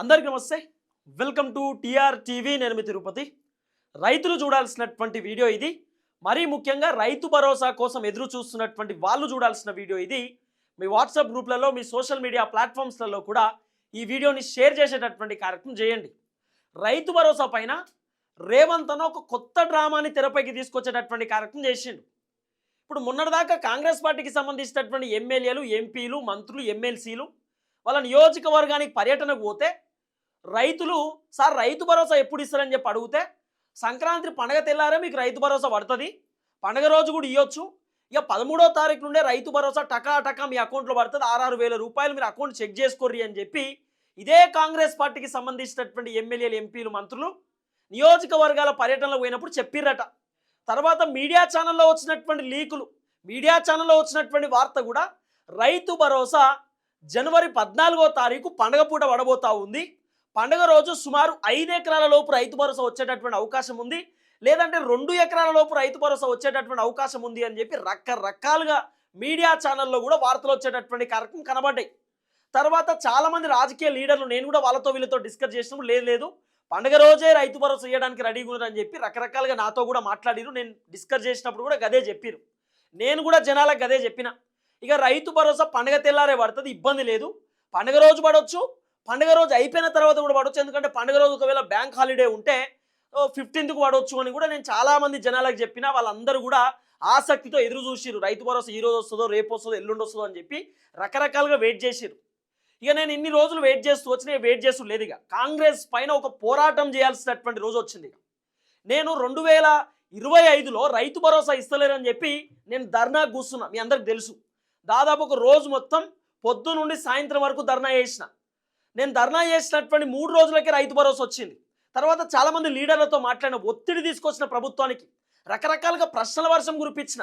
అందరికీ నమస్తే. Welcome to TR TV నేను మీ తిరుపతి. రైతులు చూడాల్సినటువంటి వీడియో ఇది. మరీ ముఖ్యంగా రైతు భరోసా కోసం ఎదురు చూస్తున్నటువంటి వాళ్ళు చూడాల్సిన వీడియో ఇది. మీ వాట్సాప్ గ్రూప్లలో మీ సోషల్ మీడియా ప్లాట్ఫామ్స్లలో కూడా ఈ వీడియోని షేర్ చేసేటటువంటి కార్యక్రమం చేయండి. రైతు భరోసా పైన రేవంత్ అన్న ఒక కొత్త డ్రామాని తెరపైకి తీసుకొచ్చేటటువంటి కార్యక్రమం చేసిండు. ఇప్పుడు మొన్నటిదాకా కాంగ్రెస్ పార్టీకి సంబంధించినటువంటి ఎమ్మెల్యేలు ఎంపీలు మంత్రులు ఎమ్మెల్సీలు వాళ్ళ నియోజకవర్గానికి పర్యటనకు పోతే రైతులు సార్ రైతు భరోసా ఎప్పుడు ఇస్తారని చెప్పి అడిగితే సంక్రాంతి పండగ తెల్లారే మీకు రైతు భరోసా పడుతుంది. పండగ రోజు కూడా ఇవ్వచ్చు ఇక పదమూడో తారీఖు నుండే రైతు భరోసా టకా టకా మీ అకౌంట్లో పడుతుంది. ఆరు వేల రూపాయలు మీరు అకౌంట్ చెక్ చేసుకోర్రి అని చెప్పి ఇదే కాంగ్రెస్ పార్టీకి సంబంధించినటువంటి ఎమ్మెల్యేలు ఎంపీలు మంత్రులు నియోజకవర్గాల పర్యటనలో పోయినప్పుడు చెప్పిర్రట. తర్వాత మీడియా ఛానల్లో వచ్చినటువంటి లీకులు మీడియా ఛానల్లో వచ్చినటువంటి వార్త కూడా రైతు భరోసా జనవరి పద్నాలుగో తారీఖు పండగ పూట పడబోతా ఉంది. పండగ రోజు సుమారు ఐదు ఎకరాల లోపు రైతు భరోసా వచ్చేటటువంటి అవకాశం ఉంది. లేదంటే రెండు ఎకరాల లోపు రైతు భరోసా వచ్చేటటువంటి అవకాశం ఉంది అని చెప్పి రకరకాలుగా మీడియా ఛానల్లో కూడా వార్తలు వచ్చేటటువంటి కార్యక్రమం కనబడ్డాయి. తర్వాత చాలామంది రాజకీయ లీడర్లు నేను కూడా వాళ్ళతో వీళ్ళతో డిస్కస్ చేసినప్పుడు లేదు లేదు. పండగ రోజే రైతు భరోసా ఇవ్వడానికి రెడీగా ఉన్నారని చెప్పి రకరకాలుగా నాతో కూడా మాట్లాడిరు. నేను డిస్కస్ చేసినప్పుడు కూడా గదే చెప్పిరు. నేను కూడా జనాలకు గదే చెప్పిన. ఇక రైతు భరోసా పండగ తెల్లారే పడుతుంది ఇబ్బంది లేదు. పండగ రోజు పడవచ్చు పండుగ రోజు అయిపోయిన తర్వాత కూడా పడవచ్చు ఎందుకంటే పండుగ రోజు ఒకవేళ బ్యాంక్ హాలిడే ఉంటే ఫిఫ్టీన్త్కు పడవచ్చు అని కూడా నేను చాలామంది జనాలకు చెప్పిన వాళ్ళందరూ కూడా ఆసక్తితో ఎదురు చూసిరు రైతు భరోసా ఈ రోజు వస్తుందో రేపు వస్తుందో ఎల్లుండి వస్తుందో అని చెప్పి రకరకాలుగా వెయిట్ చేసిరు ఇక నేను ఇన్ని రోజులు వెయిట్ చేస్తూ వచ్చిన వెయిట్ చేస్తూ లేదు ఇక. కాంగ్రెస్ పైన ఒక పోరాటం చేయాల్సినటువంటి రోజు వచ్చింది ఇక. నేను రెండు వేల ఇరవై ఐదులో రైతు భరోసా ఇస్తలేరని చెప్పి నేను ధర్నా కూర్చున్నా. మీ అందరికి తెలుసు. దాదాపు ఒక రోజు మొత్తం పొద్దు నుండి సాయంత్రం వరకు ధర్నా చేసిన. నేను ధర్నా చేసినటువంటి మూడు రోజులకే రైతు భరోసా వచ్చింది. తర్వాత చాలామంది లీడర్లతో మాట్లాడిన ఒత్తిడి తీసుకొచ్చిన ప్రభుత్వానికి రకరకాలుగా ప్రశ్నల వర్షం కురిపించిన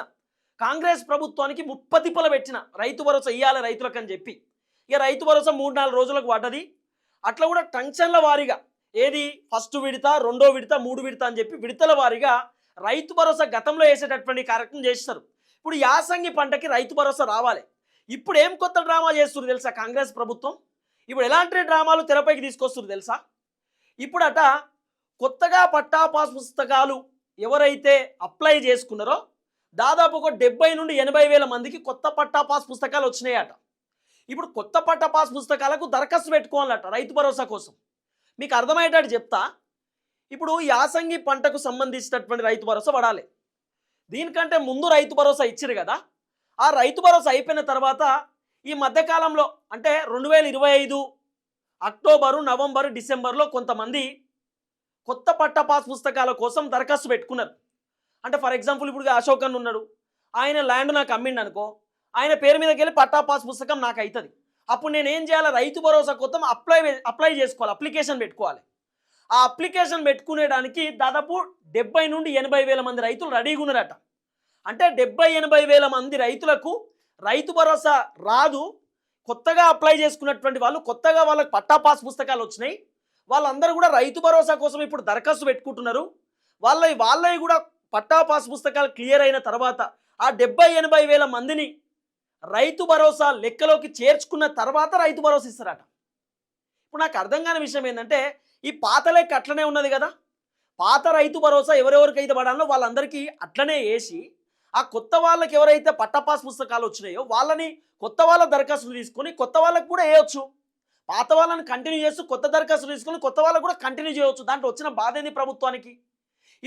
కాంగ్రెస్ ప్రభుత్వానికి ముప్పతిప్పలు పెట్టిన రైతు భరోసా ఇవ్వాలి రైతులకు అని చెప్పి. ఇక రైతు భరోసా మూడు నాలుగు రోజులకు పడ్డది. అట్లా కూడా టంక్షన్ల వారీగా ఏది ఫస్ట్ విడత రెండో విడత మూడు విడత అని చెప్పి విడతల వారీగా రైతు భరోసా గతంలో వేసేటటువంటి కార్యక్రమం చేస్తారు ఇప్పుడు యాసంగి పంటకి రైతు భరోసా రావాలి. ఇప్పుడు ఏం కొత్త డ్రామా చేస్తున్నారు తెలుసా కాంగ్రెస్ ప్రభుత్వం? ఇప్పుడు ఎలాంటి డ్రామాలు తెరపైకి తీసుకొస్తుంది తెలుసా? ఇప్పుడట కొత్తగా పట్టా పాస్ పుస్తకాలు ఎవరైతే అప్లై చేసుకున్నారో దాదాపు ఒక డెబ్బై నుండి ఎనభై వేల మందికి కొత్త పట్టా పాస్ పుస్తకాలు వచ్చినాయట. ఇప్పుడు కొత్త పట్టా పాస్ పుస్తకాలకు దరఖాస్తు పెట్టుకోవాలట రైతు భరోసా కోసం. మీకు అర్థమయ్యేటట్టు చెప్తా. ఇప్పుడు యాసంగి పంటకు సంబంధించినటువంటి రైతు భరోసా పడాలి. దీనికంటే ముందు రైతు భరోసా ఇచ్చారు కదా. ఆ రైతు భరోసా అయిపోయిన తర్వాత ఈ మధ్యకాలంలో అంటే రెండు వేల ఇరవై ఐదు అక్టోబరు నవంబరు డిసెంబర్లో కొంతమంది కొత్త పట్ట పాస్ పుస్తకాల కోసం దరఖాస్తు పెట్టుకున్నారు. అంటే ఫర్ ఎగ్జాంపుల్ ఇప్పుడు అశోకన్ ఉన్నాడు. ఆయన ల్యాండ్ నాకు అమ్మిండు అనుకో ఆయన పేరు మీదకి వెళ్ళి పట్టా పాస్ పుస్తకం నాకు అవుతుంది అప్పుడు నేను ఏం చేయాలి? రైతు భరోసా కోసం అప్లై అప్లై చేసుకోవాలి. అప్లికేషన్ పెట్టుకోవాలి. ఆ అప్లికేషన్ పెట్టుకునేడానికి దాదాపు డెబ్బై నుండి ఎనభై వేల మంది రైతులు రెడీగా ఉన్నారట. అంటే డెబ్బై ఎనభై వేల మంది రైతులకు రైతు భరోసా రాదు. కొత్తగా అప్లై చేసుకున్నటువంటి వాళ్ళు కొత్తగా వాళ్ళకి పట్టా పాస్ పుస్తకాలు వచ్చినాయి. వాళ్ళందరూ కూడా రైతు భరోసా కోసం ఇప్పుడు దరఖాస్తు పెట్టుకుంటున్నారు. వాళ్ళ వాళ్ళవి కూడా పట్టా పాస్ పుస్తకాలు క్లియర్ అయిన తర్వాత ఆ డెబ్బై ఎనభై వేల మందిని రైతు భరోసా లెక్కలోకి చేర్చుకున్న తర్వాత రైతు భరోసా ఇస్తారట. ఇప్పుడు నాకు అర్థం కాని విషయం ఏంటంటే ఈ పాత లెక్క అట్లనే ఉన్నది కదా. పాత రైతు భరోసా ఎవరెవరికైతే పడాలో వాళ్ళందరికీ అట్లనే వేసి ఆ కొత్త వాళ్ళకి ఎవరైతే పట్టపాస్ పుస్తకాలు వచ్చినాయో వాళ్ళని కొత్త వాళ్ళ దరఖాస్తులు తీసుకొని కొత్త వాళ్ళకి కూడా వేయొచ్చు. పాత వాళ్ళని కంటిన్యూ చేస్తూ కొత్త దరఖాస్తులు తీసుకొని కొత్త వాళ్ళకు కూడా కంటిన్యూ చేయవచ్చు దాంట్లో వచ్చిన బాధ ఏంది ప్రభుత్వానికి?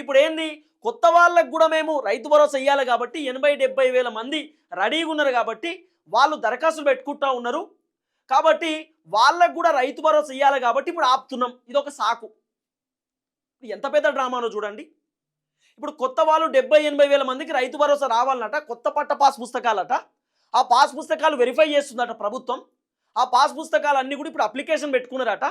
ఇప్పుడు ఏంది? కొత్త వాళ్ళకు కూడా మేము రైతు భరోసా ఇవ్వాలి కాబట్టి ఎనభై డెబ్బై వేల మంది రెడీగా ఉన్నారు కాబట్టి వాళ్ళు దరఖాస్తులు పెట్టుకుంటా ఉన్నారు. కాబట్టి వాళ్ళకు కూడా రైతు భరోసా ఇవ్వాలి కాబట్టి ఇప్పుడు ఆపుతున్నాం. ఇది ఒక సాకు. ఎంత పెద్ద డ్రామానో చూడండి. ఇప్పుడు కొత్త వాళ్ళు డెబ్బై ఎనభై వేల మందికి రైతు భరోసా రావాలన్నట కొత్త పట్ట పాస్ పుస్తకాలట. ఆ పాస్ పుస్తకాలు వెరిఫై చేస్తుందట ప్రభుత్వం. ఆ పాస్ పుస్తకాలు అన్నీ కూడా ఇప్పుడు అప్లికేషన్ పెట్టుకున్నారట.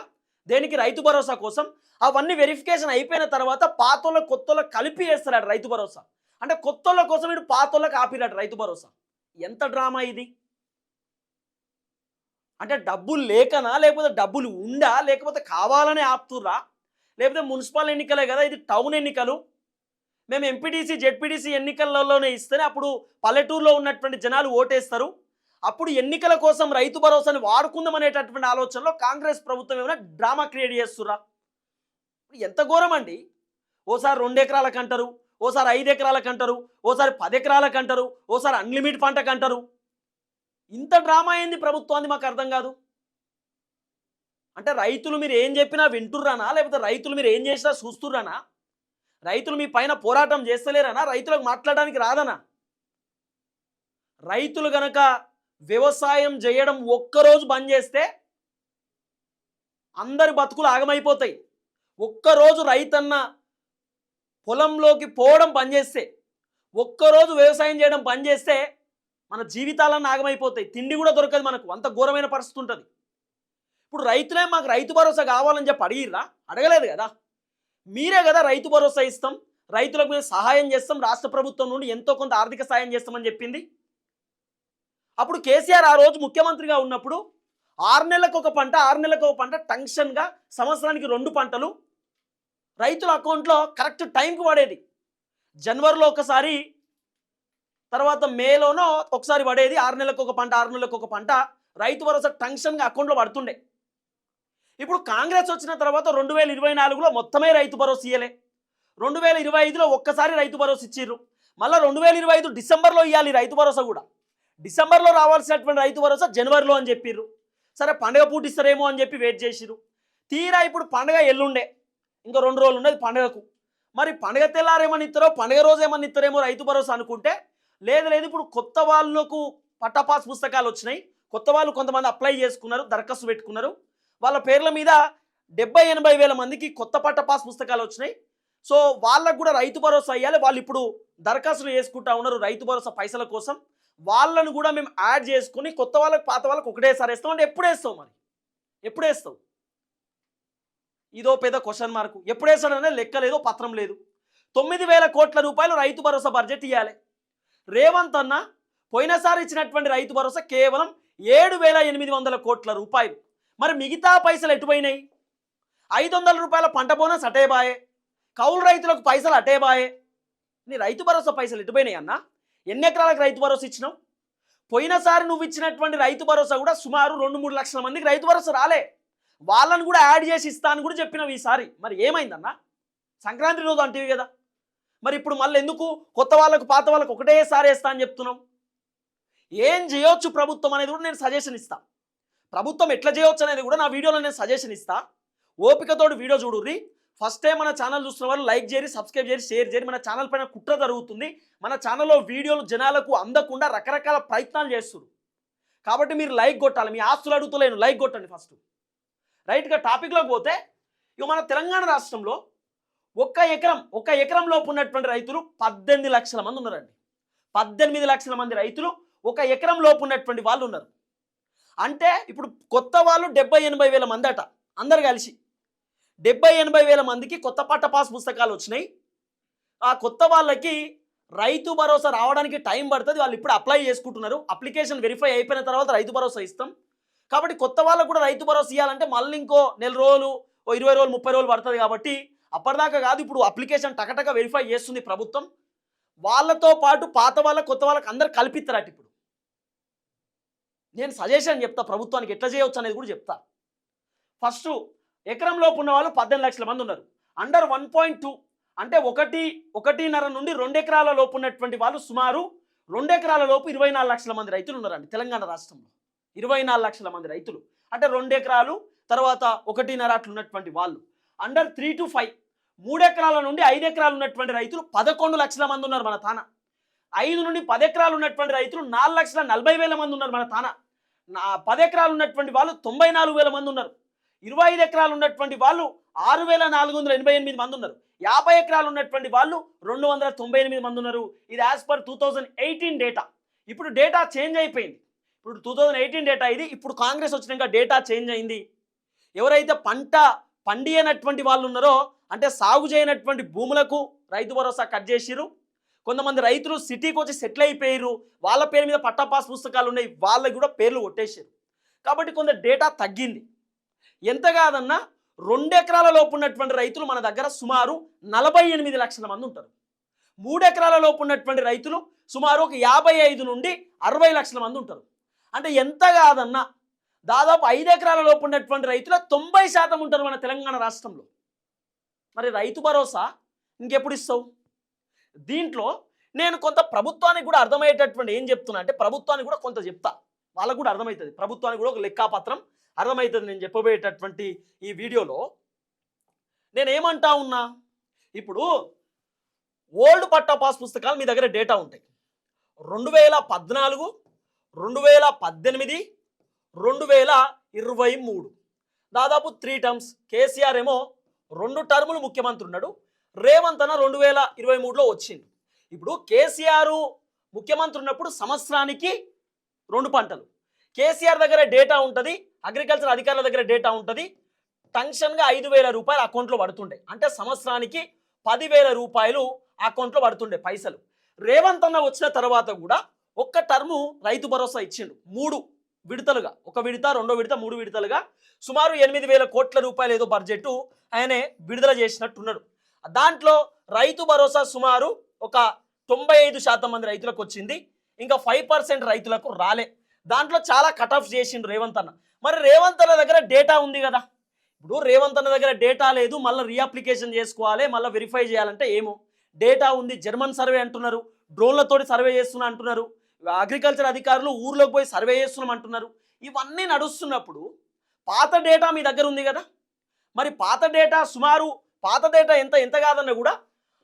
దేనికి? రైతు భరోసా కోసం. అవన్నీ వెరిఫికేషన్ అయిపోయిన తర్వాత పాతోళ్ళ కొత్తోళ్ళ కలిపి వేస్తారట రైతు భరోసా. అంటే కొత్తోళ్ళ కోసం వీడు పాతోళ్ళకి ఆపిరాడు రైతు భరోసా. ఎంత డ్రామా ఇది? అంటే డబ్బులు లేకనా? లేకపోతే డబ్బులు ఉండా లేకపోతే కావాలనే ఆపుతుర్రా? లేకపోతే మున్సిపల్ ఎన్నికలే కదా ఇది టౌన్ ఎన్నికలు. మేము ఎంపీటీసీ జెడ్పీటీసీ ఎన్నికలలోనే ఇస్తేనే అప్పుడు పల్లెటూరులో ఉన్నటువంటి జనాలు ఓటేస్తారు. అప్పుడు ఎన్నికల కోసం రైతు భరోసాని వాడుకుందాం అనేటటువంటి ఆలోచనలో కాంగ్రెస్ ప్రభుత్వం ఏమైనా డ్రామా క్రియేట్ చేస్తురా ఎంత ఘోరం అండి. ఓసారి రెండు ఎకరాలకు అంటారు ఓసారి ఐదు ఎకరాలకు అంటారు ఓసారి పది ఎకరాలకు అంటారు ఓసారి అన్లిమిట్ పంటకు అంటారు ఇంత డ్రామా ఏంది ప్రభుత్వాన్ని మాకు అర్థం కాదు. అంటే రైతులు మీరు ఏం చెప్పినా వింటుర్రానా? లేకపోతే రైతులు మీరు ఏం చేసినా చూస్తుర్రానా? రైతులు మీ పైన పోరాటం చేస్తలేరనా? రైతులకు మాట్లాడడానికి రాదనా? రైతులు గనక వ్యవసాయం చేయడం ఒక్కరోజు బంద్ చేస్తే అందరి బతుకులు ఆగమైపోతాయి. ఒక్కరోజు రైతన్న పొలంలోకి పోవడం బంద్ చేస్తే ఒక్కరోజు వ్యవసాయం చేయడం బంద్ చేస్తే మన జీవితాలన్నీ ఆగమైపోతాయి. తిండి కూడా దొరకదు మనకు. అంత ఘోరమైన పరిస్థితి ఉంటుంది. ఇప్పుడు రైతులే మాకు రైతు భరోసా కావాలని చెప్పి అడిగిర్రా? అడగలేదు కదా? మీరే కదా రైతు భరోసా ఇస్తాం రైతులకు మేము సహాయం చేస్తాం రాష్ట్ర ప్రభుత్వం నుండి ఎంతో కొంత ఆర్థిక సాయం చేస్తామని చెప్పింది. అప్పుడు కేసీఆర్ ఆ రోజు ముఖ్యమంత్రిగా ఉన్నప్పుడు ఆరు నెలలకు ఒక పంట ఆరు నెలలకు ఒక పంట టెన్షన్గా సంవత్సరానికి రెండు పంటలు రైతుల అకౌంట్లో కరెక్ట్ టైంకి పడేది. జనవరిలో ఒకసారి తర్వాత మేలోనో ఒకసారి పడేది ఆరు నెలలకు ఒక పంట ఆరు నెలలకు ఒక పంట రైతు భరోసా టెన్షన్గా అకౌంట్లో పడుతుండే. ఇప్పుడు కాంగ్రెస్ వచ్చిన తర్వాత రెండు వేల ఇరవై నాలుగులో మొత్తమే రైతు భరోసా ఇయ్యలే. రెండు వేల ఇరవై ఐదులో ఒక్కసారి రైతు భరోసా ఇచ్చిర్రు. మళ్ళీ రెండు వేల ఇరవై ఐదు డిసెంబర్లో ఇవ్వాలి రైతు భరోసా కూడా. డిసెంబర్లో రావాల్సినటువంటి రైతు భరోసా జనవరిలో అని చెప్పిర్రు. సరే పండగ పూటిస్తారేమో అని చెప్పి వెయిట్ చేసిర్రు. తీరా ఇప్పుడు పండగ ఎల్లుండే. ఇంకా రెండు రోజులు ఉండేది పండగకు. మరి పండగ తెల్లారేమని ఇస్తారో పండగ రోజు ఏమని ఇస్తారేమో రైతు భరోసా అనుకుంటే లేదు లేదు ఇప్పుడు కొత్త వాళ్ళకు పట్టపాస్ పుస్తకాలు వచ్చినాయి. కొత్త వాళ్ళు కొంతమంది అప్లై చేసుకున్నారు దరఖాస్తు పెట్టుకున్నారు. వాళ్ళ పేర్ల మీద డెబ్బై ఎనభై వేల మందికి కొత్త పట్ట పాస్ పుస్తకాలు వచ్చినాయి. సో వాళ్ళకు కూడా రైతు భరోసా అయ్యాలి వాళ్ళు ఇప్పుడు దరఖాస్తులు చేసుకుంటా ఉన్నారు రైతు భరోసా పైసల కోసం. వాళ్ళను కూడా మేము యాడ్ చేసుకుని కొత్త వాళ్ళకి పాత వాళ్ళకి ఒకటేసారి వేస్తాం. అంటే ఎప్పుడు వేస్తావు మరి? ఎప్పుడు వేస్తావు? ఇదో పెద్ద క్వశ్చన్ మార్కు ఎప్పుడు వేస్తాడనే లెక్క లేదు పత్రం లేదు. తొమ్మిది వేల కోట్ల రూపాయలు రైతు భరోసా బడ్జెట్ ఇవ్వాలి రేవంత్ అన్న పోయినసారి ఇచ్చినటువంటి రైతు భరోసా కేవలం ఏడు వేల ఎనిమిది వందల కోట్ల రూపాయలు. మరి మిగతా పైసలు ఎటుపోయినాయి ఐదు వందల రూపాయల పంట బోనస్ అటే బాయే. కౌలు రైతులకు పైసలు అటే బాయే. నీ రైతు భరోసా పైసలు ఎటుపోయినాయి అన్న? ఎన్ని ఎకరాలకు రైతు భరోసా ఇచ్చినావు? పోయినసారి నువ్వు ఇచ్చినటువంటి రైతు భరోసా కూడా సుమారు రెండు మూడు లక్షల మందికి రైతు భరోసా రాలే. వాళ్ళని కూడా యాడ్ చేసి ఇస్తా అని కూడా చెప్పినావు ఈసారి. మరి ఏమైందన్న? సంక్రాంతి రోజు అంటివి కదా. మరి ఇప్పుడు మళ్ళీ ఎందుకు? కొత్త వాళ్ళకు పాత వాళ్ళకు ఒకటేసారి వేస్తా అని చెప్తున్నావు. ఏం చేయొచ్చు ప్రభుత్వం అనేది కూడా నేను సజెషన్ ఇస్తా. ప్రభుత్వం ఎట్లా చేయవచ్చు అనేది కూడా నా వీడియోలో నేను సజెషన్ ఇస్తా. ఓపికతోటి వీడియో చూడుర్రి. ఫస్ట్ టైం మన ఛానల్ చూస్తున్న వాళ్ళు లైక్ చేయరు సబ్స్క్రైబ్ చేయరు షేర్ చేయరు మన ఛానల్ పైన కుట్ర జరుగుతుంది. మన ఛానల్లో వీడియోలు జనాలకు అందకుండా రకరకాల ప్రయత్నాలు చేస్తున్నారు కాబట్టి మీరు లైక్ కొట్టాలి. మీ ఆస్తులు అడుగుతలేను. లైక్ కొట్టండి ఫస్ట్ రైట్గా టాపిక్లోకి పోతే ఇక మన తెలంగాణ రాష్ట్రంలో ఒక్క ఎకరం ఒక్క ఎకరం లోపు ఉన్నటువంటి రైతులు పద్దెనిమిది లక్షల మంది ఉన్నారండి. పద్దెనిమిది లక్షల మంది రైతులు ఒక ఎకరం లోపు ఉన్నటువంటి వాళ్ళు ఉన్నారు. అంటే ఇప్పుడు కొత్త వాళ్ళు డెబ్బై ఎనభై వేల మంది అట అందరు కలిసి. డెబ్బై ఎనభై వేల మందికి కొత్త పట్ట పాస్ పుస్తకాలు వచ్చినాయి. ఆ కొత్త వాళ్ళకి రైతు భరోసా రావడానికి టైం పడుతుంది. వాళ్ళు ఇప్పుడు అప్లై చేసుకుంటున్నారు. అప్లికేషన్ వెరిఫై అయిపోయిన తర్వాత రైతు భరోసా ఇస్తాం. కాబట్టి కొత్త వాళ్ళకు కూడా రైతు భరోసా ఇవ్వాలంటే మళ్ళీ ఇంకో నెల రోజులు ఓ ఇరవై రోజులు ముప్పై రోజులు పడుతుంది కాబట్టి అప్పటిదాకా కాదు ఇప్పుడు అప్లికేషన్ టకటక వెరిఫై చేస్తుంది ప్రభుత్వం. వాళ్ళతో పాటు పాత వాళ్ళ కొత్త వాళ్ళకి అందరు కల్పిస్తారట ఇప్పుడు. నేను సజెషన్ చెప్తా ప్రభుత్వానికి ఎట్లా చేయవచ్చు అనేది కూడా చెప్తా. ఫస్ట్ ఎకరంలోపు ఉన్న వాళ్ళు పద్దెనిమిది లక్షల మంది ఉన్నారు. అండర్ వన్ పాయింట్ టూ అంటే ఒకటి ఒకటిన్నర నుండి రెండు ఎకరాల లోపు ఉన్నటువంటి వాళ్ళు సుమారు రెండు ఎకరాల లోపు ఇరవై నాలుగు లక్షల మంది రైతులు ఉన్నారండి తెలంగాణ రాష్ట్రంలో. ఇరవై నాలుగు లక్షల మంది రైతులు. అంటే రెండు ఎకరాలు తర్వాత ఒకటిన్నర అట్లు ఉన్నటువంటి వాళ్ళు. అండర్ త్రీ టు ఫైవ్ మూడు ఎకరాల నుండి ఐదు ఎకరాలు ఉన్నటువంటి రైతులు పదకొండు లక్షల మంది ఉన్నారు మన తాన. ఐదు నుండి పది ఎకరాలు ఉన్నటువంటి రైతులు నాలుగు లక్షల నలభై వేల మంది ఉన్నారు మన తాన. పది ఎకరాలు ఉన్నటువంటి వాళ్ళు తొంభై నాలుగు వేల మంది ఉన్నారు. ఇరవై ఐదు ఎకరాలు ఉన్నటువంటి వాళ్ళు ఆరు వేల నాలుగు వందల ఎనభై ఎనిమిది మంది ఉన్నారు. యాభై ఎకరాలు ఉన్నటువంటి వాళ్ళు రెండు వందల తొంభై ఎనిమిది మంది ఉన్నారు. ఇది as per two thousand eighteen data ఇప్పుడు డేటా చేంజ్ అయిపోయింది. ఇప్పుడు టూ థౌజండ్ ఎయిటీన్ డేటా ఇది. ఇప్పుడు కాంగ్రెస్ వచ్చినాక డేటా చేంజ్ అయింది. ఎవరైతే పంట పండియనటువంటి వాళ్ళు ఉన్నారో అంటే సాగు చేయనటువంటి భూములకు రైతు భరోసా కట్ చేసిరు కొంతమంది రైతులు సిటీకి వచ్చి సెటిల్ అయిపోయారు. వాళ్ళ పేరు మీద పట్టా పాస్ పుస్తకాలు ఉన్నాయి. వాళ్ళకి కూడా పేర్లు కొట్టేశారు. కాబట్టి కొంత డేటా తగ్గింది. ఎంత కాదన్నా రెండు ఎకరాల లోపు ఉన్నటువంటి రైతులు మన దగ్గర సుమారు నలభై ఎనిమిది లక్షల మంది ఉంటారు. మూడు ఎకరాల లోపు ఉన్నటువంటి రైతులు సుమారు ఒక యాభై ఐదు నుండి అరవై లక్షల మంది ఉంటారు. అంటే ఎంత కాదన్నా దాదాపు ఐదు ఎకరాల లోపు ఉన్నటువంటి రైతుల తొంభై శాతం ఉంటారు మన తెలంగాణ రాష్ట్రంలో. మరి రైతు భరోసా ఇంకెప్పుడు ఇస్తావు? దీంట్లో నేను కొంత ప్రభుత్వానికి కూడా అర్థమయ్యేటటువంటి ఏం చెప్తున్నా అంటే ప్రభుత్వానికి కూడా కొంత చెప్తా. వాళ్ళకు కూడా అర్థమవుతుంది. ప్రభుత్వానికి కూడా ఒక లెక్కాపత్రం అర్థమవుతుంది నేను చెప్పబోయేటటువంటి ఈ వీడియోలో. నేను ఉన్నా? ఇప్పుడు ఓల్డ్ పట్టా పాస్ పుస్తకాలు మీ దగ్గర డేటా ఉంటాయి. రెండు వేల పద్నాలుగు రెండు వేల పద్దెనిమిది రెండు వేల ఇరవై మూడు. దాదాపు త్రీ టర్మ్స్. కేసీఆర్ ఏమో రెండు టర్ములు ముఖ్యమంత్రి ఉన్నాడు. రేవంత్ అన్న రెండు వేల ఇరవై మూడులో వచ్చింది ఇప్పుడు కేసీఆర్ ముఖ్యమంత్రి ఉన్నప్పుడు సంవత్సరానికి రెండు పంటలు. కేసీఆర్ దగ్గర డేటా ఉంటుంది అగ్రికల్చర్ అధికారుల దగ్గర డేటా ఉంటుంది. టెన్షన్గా ఐదు వేల రూపాయలు అకౌంట్లో పడుతుండే. అంటే సంవత్సరానికి పదివేల రూపాయలు అకౌంట్లో పడుతుండే పైసలు. రేవంత్ అన్న వచ్చిన తర్వాత కూడా ఒక్క టర్ము రైతు భరోసా ఇచ్చిండు. మూడు విడతలుగా. ఒక విడత రెండో విడత మూడు విడతలుగా. సుమారు ఎనిమిది వేల కోట్ల రూపాయలు ఏదో బడ్జెట్ ఆయనే విడుదల చేసినట్టున్నాడు. దాంట్లో రైతు భరోసా సుమారు ఒక తొంభై ఐదు శాతం మంది రైతులకు వచ్చింది. ఇంకా ఫైవ్ పర్సెంట్ రైతులకు రాలే. దాంట్లో చాలా కట్ ఆఫ్ చేసిండు రేవంత్ అన్న. మరి రేవంత్ అన్న దగ్గర డేటా ఉంది కదా. ఇప్పుడు రేవంత్ అన్న దగ్గర డేటా లేదు. మళ్ళీ రీఅప్లికేషన్ చేసుకోవాలి. మళ్ళీ వెరిఫై చేయాలంటే ఏమో. డేటా ఉంది. జర్మన్ సర్వే అంటున్నారు. డ్రోన్లతోటి సర్వే చేస్తున్నా అంటున్నారు. అగ్రికల్చర్ అధికారులు ఊర్లోకి పోయి సర్వే చేస్తున్నాం అంటున్నారు. ఇవన్నీ నడుస్తున్నప్పుడు పాత డేటా మీ దగ్గర ఉంది కదా. మరి పాత డేటా సుమారు పాత డేటా ఎంత ఎంత కాదన్నా కూడా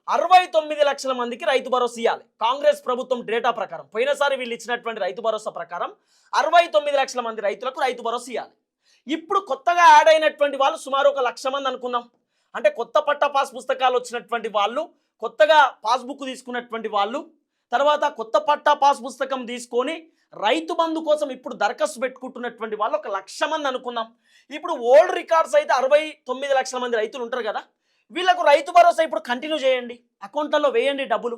అరవై తొమ్మిది లక్షల మందికి రైతు భరోసా ఇవ్వాలి కాంగ్రెస్ ప్రభుత్వం డేటా ప్రకారం పోయినసారి వీళ్ళు ఇచ్చినటువంటి రైతు భరోసా ప్రకారం అరవై తొమ్మిది లక్షల మంది రైతులకు రైతు భరోసా ఇవ్వాలి ఇప్పుడు కొత్తగా యాడ్ అయినటువంటి వాళ్ళు సుమారు ఒక లక్ష మంది అనుకుందాం. అంటే కొత్త పట్టా పాస్ పుస్తకాలు వచ్చినటువంటి వాళ్ళు కొత్తగా పాస్బుక్ తీసుకున్నటువంటి వాళ్ళు తర్వాత కొత్త పట్టా పాస్ పుస్తకం తీసుకొని రైతు బంధు కోసం ఇప్పుడు దరఖాస్తు పెట్టుకుంటున్నటువంటి వాళ్ళు ఒక లక్ష మంది అనుకుందాం. ఇప్పుడు ఓల్డ్ రికార్డ్స్ అయితే అరవై తొమ్మిది లక్షల మంది రైతులు ఉంటారు కదా వీళ్ళకు రైతు భరోసా ఇప్పుడు కంటిన్యూ చేయండి. అకౌంట్లలో వేయండి డబ్బులు.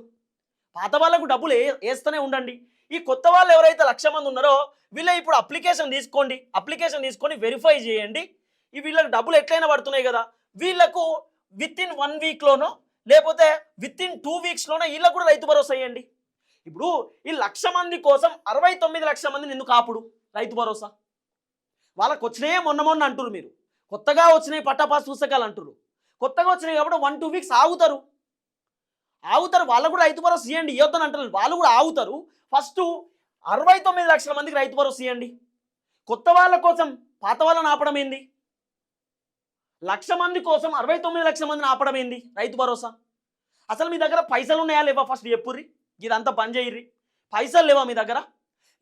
పాత వాళ్ళకు డబ్బులు ఏ వేస్తూనే ఉండండి. ఈ కొత్త వాళ్ళు ఎవరైతే లక్ష మంది ఉన్నారో వీళ్ళ ఇప్పుడు అప్లికేషన్ తీసుకోండి. అప్లికేషన్ తీసుకొని వెరిఫై చేయండి. ఈ వీళ్ళకి డబ్బులు ఎట్లయినా పడుతున్నాయి కదా. వీళ్ళకు విత్ ఇన్ వన్ వీక్లోనో లేకపోతే విత్ ఇన్ టూ వీక్స్లోనో వీళ్ళకు కూడా రైతు భరోసా వేయండి ఇప్పుడు ఈ లక్ష మంది కోసం అరవై తొమ్మిది లక్షల మందిని ఎందుకు ఆపుడు రైతు భరోసా? వాళ్ళకి వచ్చినాయే మొన్న మొన్న అంటారు మీరు. కొత్తగా వచ్చినాయి పట్టాపాస్ పుస్తకాలు అంటారు కొత్తగా వచ్చినాయి కాబట్టి వన్ టూ వీక్స్ ఆగుతారు. ఆగుతారు. వాళ్ళు కూడా రైతు భరోసా ఇవ్వండి ఇవ్వద్దని అంటారు వాళ్ళు కూడా ఆగుతారు. ఫస్ట్ అరవై తొమ్మిది లక్షల మందికి రైతు భరోసా ఇవ్వండి కొత్త వాళ్ళ కోసం పాత వాళ్ళని ఆపడం ఏంది? లక్ష మంది కోసం అరవై తొమ్మిది లక్షల మందిని ఆపడం ఏంది? రైతు భరోసా. అసలు మీ దగ్గర పైసలు ఉన్నాయా లేవా ఫస్ట్ చెప్పుర్రి? ఇదంతా పని చేయర్రి. పైసలు లేవా మీ దగ్గర?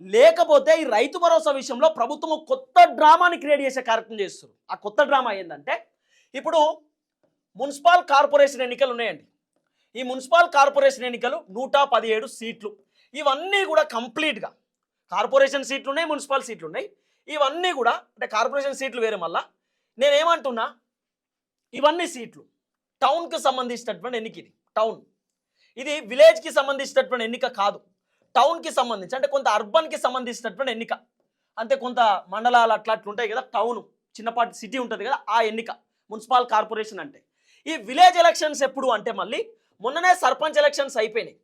లేకపోతే ఈ రైతు భరోసా విషయంలో ప్రభుత్వం కొత్త డ్రామాని క్రియేట్ చేసే కార్యక్రమం చేస్తారు ఆ కొత్త డ్రామా ఏంటంటే ఇప్పుడు మున్సిపల్ కార్పొరేషన్ ఎన్నికలు ఉన్నాయండి. ఈ మున్సిపల్ కార్పొరేషన్ ఎన్నికలు నూట పదిహేడు సీట్లు. ఇవన్నీ కూడా కంప్లీట్గా కార్పొరేషన్ సీట్లు ఉన్నాయి మున్సిపల్ సీట్లు ఉన్నాయి ఇవన్నీ కూడా అంటే కార్పొరేషన్ సీట్లు వేరే మళ్ళా. నేనేమంటున్నా ఇవన్నీ సీట్లు టౌన్కి సంబంధించినటువంటి ఎన్నిక ఇది టౌన్. ఇది విలేజ్కి సంబంధించినటువంటి ఎన్నిక కాదు. టౌన్కి సంబంధించి అంటే కొంత అర్బన్కి సంబంధించినటువంటి ఎన్నిక. అంటే కొంత మండలాలు అట్లా అట్లుంటాయి కదా టౌన్. చిన్నపాటి సిటీ ఉంటుంది కదా ఆ ఎన్నిక. మున్సిపల్ కార్పొరేషన్ అంటే. ఈ విలేజ్ ఎలక్షన్స్ ఎప్పుడు అంటే మళ్ళీ మొన్ననే సర్పంచ్ ఎలక్షన్స్ అయిపోయినాయి.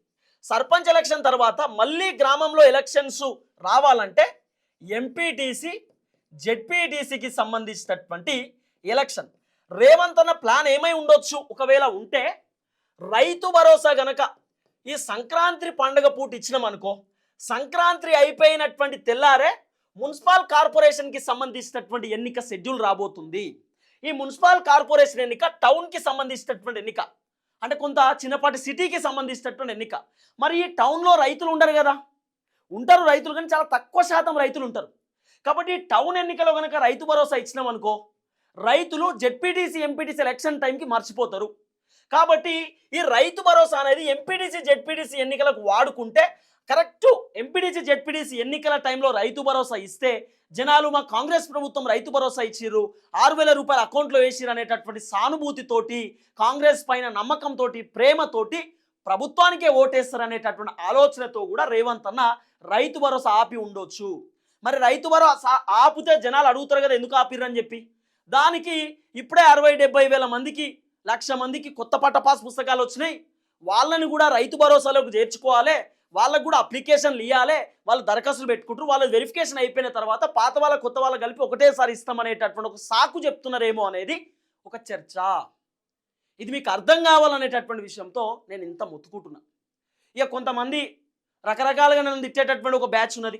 సర్పంచ్ ఎలక్షన్ తర్వాత మళ్ళీ గ్రామంలో ఎలక్షన్స్ రావాలంటే ఎంపీటీసీ జెడ్పీటీసీకి సంబంధించినటువంటి ఎలక్షన్. రేవంత్ అన్న ప్లాన్ ఏమై ఉండొచ్చు? ఒకవేళ ఉంటే రైతు భరోసా గనక ఈ సంక్రాంతి పండుగ పూట ఇచ్చినామనుకో సంక్రాంతి అయిపోయినటువంటి తెల్లారే మున్సిపల్ కార్పొరేషన్కి సంబంధించినటువంటి ఎన్నిక షెడ్యూల్ రాబోతుంది. ఈ మున్సిపల్ కార్పొరేషన్ ఎన్నిక టౌన్కి సంబంధించినటువంటి ఎన్నిక. అంటే కొంత చిన్నపాటి సిటీకి సంబంధించినటువంటి ఎన్నిక. మరి ఈ టౌన్లో రైతులు ఉండరు కదా. ఉంటారు రైతులు కానీ చాలా తక్కువ శాతం రైతులు ఉంటారు. కాబట్టి టౌన్ ఎన్నికలో కనుక రైతు భరోసా ఇచ్చినాం అనుకో రైతులు జెడ్పీటీసీ ఎంపీటీసీ ఎలక్షన్ టైంకి మర్చిపోతారు. కాబట్టి ఈ రైతు భరోసా అనేది ఎంపీటీసీ జెడ్పీటీసీ ఎన్నికలకు వాడుకుంటే కరెక్ట్. ఎంపీటీసీ జెడ్పీటీసీ ఎన్నికల టైంలో రైతు భరోసా ఇస్తే జనాలు మా కాంగ్రెస్ ప్రభుత్వం రైతు భరోసా ఇచ్చిర్రు. ఆరు వేల రూపాయలు అకౌంట్లో వేసిర్రు అనేటటువంటి సానుభూతితోటి కాంగ్రెస్ పైన నమ్మకంతో ప్రేమతోటి ప్రభుత్వానికే ఓటేస్తారు అనేటటువంటి ఆలోచనతో కూడా రేవంత్ అన్న రైతు భరోసా ఆపి ఉండొచ్చు. మరి రైతు భరోసా ఆపితే జనాలు అడుగుతారు కదా ఎందుకు ఆపిర్రని చెప్పి. దానికి ఇప్పుడే అరవై డెబ్బై వేల మందికి లక్ష మందికి కొత్త పట్ట పాస్ పుస్తకాలు వచ్చినాయి. వాళ్ళని కూడా రైతు భరోసాలోకి చేర్చుకోవాలి. వాళ్ళకు కూడా అప్లికేషన్లు ఇవ్వాలి వాళ్ళు దరఖాస్తులు పెట్టుకుంటారు వాళ్ళు వెరిఫికేషన్ అయిపోయిన తర్వాత పాత వాళ్ళ కొత్త వాళ్ళ కలిపి ఒకటేసారి ఇస్తామనేటటువంటి ఒక సాకు చెప్తున్నారేమో అనేది ఒక చర్చ. ఇది మీకు అర్థం కావాలనేటటువంటి విషయంతో నేను ఇంత మొత్తుకుంటున్నా. ఇక కొంతమంది రకరకాలుగా నన్ను తిట్టేటటువంటి ఒక బ్యాచ్ ఉన్నది.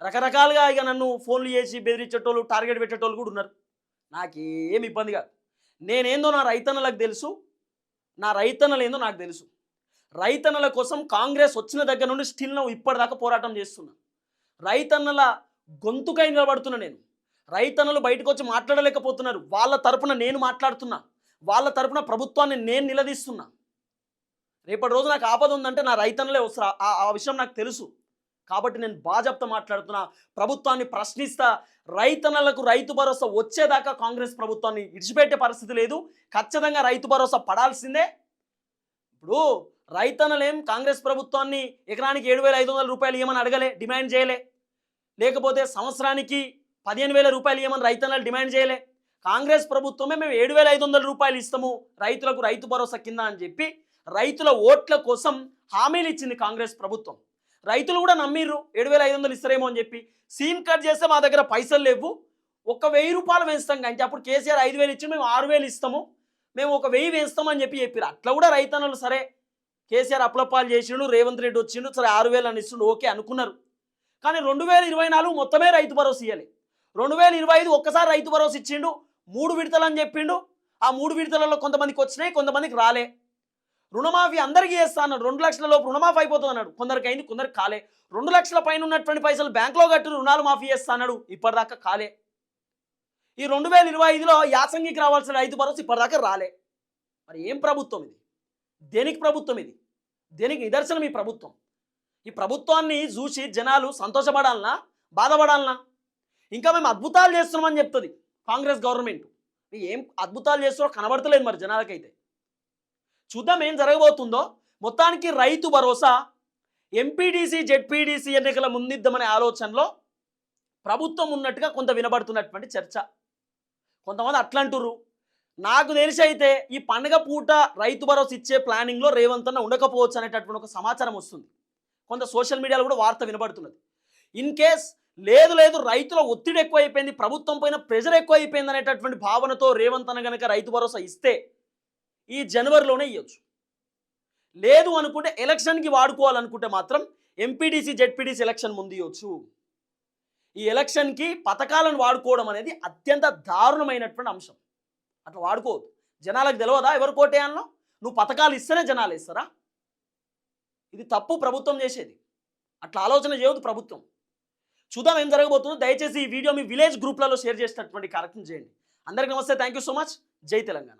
రకరకాలుగా ఇక నన్ను ఫోన్లు చేసి బెదిరించేటోళ్ళు టార్గెట్ పెట్టేటోళ్ళు కూడా ఉన్నారు. నాకేం ఇబ్బంది కాదు. నేనేందో నా రైతన్నలకు తెలుసు నా రైతన్నలు ఏందో నాకు తెలుసు. రైతన్నల కోసం కాంగ్రెస్ వచ్చిన దగ్గర నుండి స్టిల్ నువ్వు ఇప్పటిదాకా పోరాటం చేస్తున్నా. రైతన్నల గొంతుకై నిలబడుతున్నా నేను. రైతన్నలు బయటకు వచ్చి మాట్లాడలేకపోతున్నారు. వాళ్ళ తరపున నేను మాట్లాడుతున్నా. వాళ్ళ తరపున ప్రభుత్వాన్ని నేను నిలదీస్తున్నా. రేపటి రోజు నాకు ఆపద ఉందంటే నా రైతన్నలే వస్తారు. ఆ- ఆ విషయం నాకు తెలుసు. కాబట్టి నేను బాజప్త మాట్లాడుతున్నా. ప్రభుత్వాన్ని ప్రశ్నిస్తా. రైతన్నలకు రైతు భరోసా వచ్చేదాకా కాంగ్రెస్ ప్రభుత్వాన్ని విడిచిపెట్టే పరిస్థితి లేదు. ఖచ్చితంగా రైతు భరోసా పడాల్సిందే. ఇప్పుడు రైతన్నలేం కాంగ్రెస్ ప్రభుత్వాన్ని ఎకరానికి ఏడు వేల ఐదు వందల రూపాయలు ఇవ్వమని అడగలే డిమాండ్ చేయలే. లేకపోతే సంవత్సరానికి పదిహేను వేల రూపాయలు ఇవ్వమని రైతన్నలు డిమాండ్ చేయలే. కాంగ్రెస్ ప్రభుత్వమే మేము ఏడు వేల ఐదు వందల రూపాయలు ఇస్తాము రైతులకు రైతు భరోసా కింద అని చెప్పి రైతుల ఓట్ల కోసం హామీలు ఇచ్చింది కాంగ్రెస్ ప్రభుత్వం. రైతులు కూడా నమ్మిర్రు ఏడు వేల ఐదు వందలు ఇస్తారేమో అని చెప్పి. సీన్ కట్ చేస్తే మా దగ్గర పైసలు లేవు. ఒక వెయ్యి రూపాయలు వేస్తాం కానీ అప్పుడు కేసీఆర్ ఐదు వేలు ఇచ్చి మేము ఆరు వేలు ఇస్తాము. మేము ఒక వెయ్యి వేస్తామని చెప్పి చెప్పారు అట్లా కూడా రైతన్నలు సరే కేసీఆర్ అప్లపాలు చేసిండు రేవంత్ రెడ్డి వచ్చిండు సరే ఆరు వేలు అని ఇస్తుండు ఓకే అనుకున్నారు. కానీ రెండు వేల ఇరవై నాలుగు మొత్తమే రైతు భరోసా ఇవ్వాలి రెండు వేల ఇరవై ఐదు ఒక్కసారి రైతు భరోసా ఇచ్చిండు మూడు విడతలు అని చెప్పిండు ఆ మూడు విడతలలో కొంతమందికి వచ్చినాయి కొంతమందికి రాలే. రుణమాఫీ అందరికీ చేస్తా అన్నాడు రెండు లక్షల లోపు రుణమాఫీ అయిపోతుంది అన్నాడు. కొందరికి అయింది కొందరికి కాలే. రెండు లక్షల పైన ఉన్నటువంటి పైసలు బ్యాంకులో కట్టి రుణాలు మాఫీ చేస్తా అన్నాడు ఇప్పటిదాకా కాలే. ఈ రెండు వేల ఇరవై ఐదులో యాసంగికి రావాల్సిన రైతు భరోసా ఇప్పటిదాకా రాలే. మరి ఏం ప్రభుత్వం ఇది? దేనికి ప్రభుత్వం ఇది? దేనికి నిదర్శనం ఈ ప్రభుత్వం? ఈ ప్రభుత్వాన్ని చూసి జనాలు సంతోషపడాలనా? బాధపడాలనా? ఇంకా మేము అద్భుతాలు చేస్తున్నామని చెప్తుంది కాంగ్రెస్ గవర్నమెంట్. ఏం అద్భుతాలు చేస్తున్నారో కనబడతలేదు మరి జనాలకైతే. చూద్దాం ఏం జరగబోతుందో. మొత్తానికి రైతు భరోసా ఎంపీడీసీ జెడ్పీడీసీ ఎన్నికల ముందిద్దామనే ఆలోచనలో ప్రభుత్వం ఉన్నట్టుగా కొంత వినబడుతున్నటువంటి చర్చ. కొంతమంది అట్లంటురు నాకు తెలిసి అయితే ఈ పండగ పూట రైతు భరోసా ఇచ్చే ప్లానింగ్లో రేవంత్ అన్న ఉండకపోవచ్చు అనేటటువంటి ఒక సమాచారం వస్తుంది. కొంత సోషల్ మీడియాలో కూడా వార్త వినబడుతున్నది. ఇన్ కేస్ లేదు లేదు రైతుల ఒత్తిడి ఎక్కువ అయిపోయింది ప్రభుత్వం పైన ప్రెజర్ ఎక్కువ అయిపోయింది అనేటటువంటి భావనతో రేవంత్ అన్న కనుక రైతు భరోసా ఇస్తే ఈ జనవరిలోనే ఇవ్వచ్చు లేదు అనుకుంటే ఎలక్షన్కి వాడుకోవాలనుకుంటే మాత్రం ఎంపీడీసీ జెడ్పీడీసీ ఎలక్షన్ ముందు ఇవ్వచ్చు ఈ ఎలక్షన్కి పథకాలను వాడుకోవడం అనేది అత్యంత దారుణమైనటువంటి అంశం. అట్లా వాడుకోవద్దు. జనాలకు తెలియదా ఎవరు కోటేయాలను నువ్వు పథకాలు ఇస్తేనే జనాలు ఇస్తారా ఇది తప్పు ప్రభుత్వం చేసేది. అట్లా ఆలోచన చేయవద్దు ప్రభుత్వం. చూద్దాం ఏం జరగబోతుందో. దయచేసి ఈ వీడియో మీ విలేజ్ గ్రూప్లలో షేర్ చేసినటువంటి కార్యక్రమం చేయండి. అందరికీ నమస్తే. Thank you so much. జై తెలంగాణ.